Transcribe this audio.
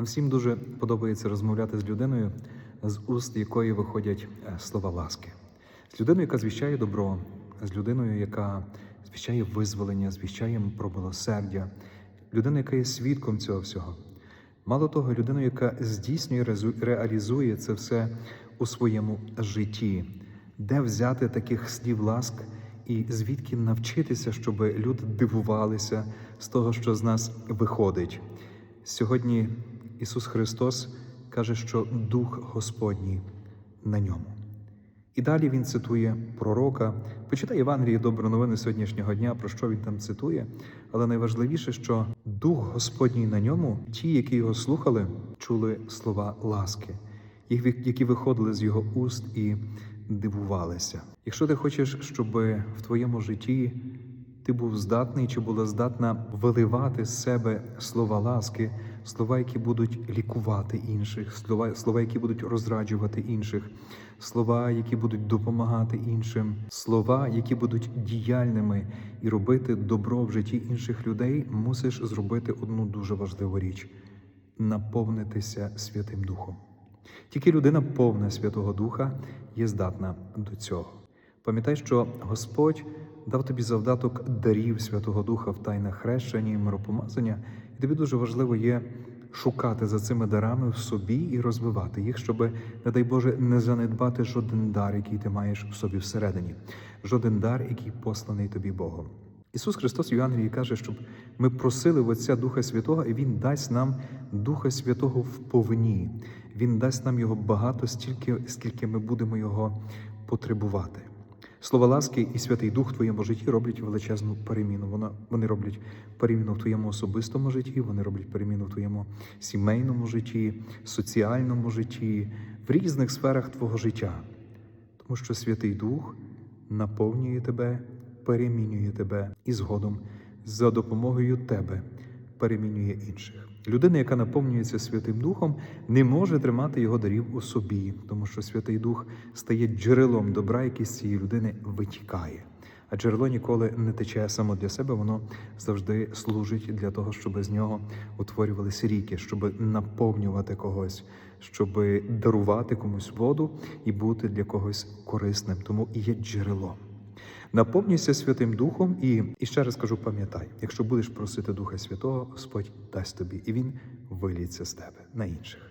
Нам всім дуже подобається розмовляти з людиною, з уст якої виходять е, слова ласки, з людиною, яка звіщає добро, з людиною, яка звіщає визволення, звіщає про милосердя, людина, яка є свідком цього всього. Мало того, людина, яка здійснює, реалізує це все у своєму житті, де взяти таких слів ласк і звідки навчитися, щоб люди дивувалися з того, що з нас виходить. Сьогодні Ісус Христос каже, що Дух Господній на ньому. І далі він цитує пророка. Почитай Євангеліє добру новини сьогоднішнього дня, про що він там цитує. Але найважливіше, що Дух Господній на ньому, ті, які його слухали, чули слова ласки, які виходили з його уст і дивувалися. Якщо ти хочеш, щоб в твоєму житті ти був здатний чи була здатна виливати з себе слова ласки, слова, які будуть лікувати інших, слова, слова, які будуть розраджувати інших, слова, які будуть допомагати іншим, слова, які будуть діяльними і робити добро в житті інших людей, мусиш зробити одну дуже важливу річ наповнитися Святим Духом. Тільки людина повна Святого Духа є здатна до цього. Пам'ятай, що Господь дав тобі завдаток дарів Святого Духа в тайнах хрещення і миропомазання, і тобі дуже важливо є шукати за цими дарами в собі і розвивати їх, щоб, не дай Боже, не занедбати жоден дар, який ти маєш в собі всередині, жоден дар, який посланий тобі Богом. Ісус Христос в Євангелії каже, щоб ми просили в Отця Духа Святого, і Він дасть нам Духа Святого в повні. Він дасть нам його багато, стільки, скільки ми будемо його потребувати. Слова ласки і Святий Дух в твоєму житті роблять величезну переміну. Вона, вони роблять переміну в твоєму особистому житті, вони роблять переміну в твоєму сімейному житті, соціальному житті, в різних сферах твого життя. Тому що Святий Дух наповнює тебе, перемінює тебе і згодом за допомогою тебе перемінює інших. Людина, яка наповнюється Святим Духом, не може тримати його дарів у собі, тому що Святий Дух стає джерелом добра, яке з цієї людини витікає. А джерело ніколи не тече само для себе, воно завжди служить для того, щоб з нього утворювалися ріки, щоб наповнювати когось, щоб дарувати комусь воду і бути для когось корисним. Тому і є джерело. Наповнюйся Святим Духом і, і ще раз кажу, пам'ятай, якщо будеш просити Духа Святого, Господь дасть тобі, і Він виліться з тебе на інших.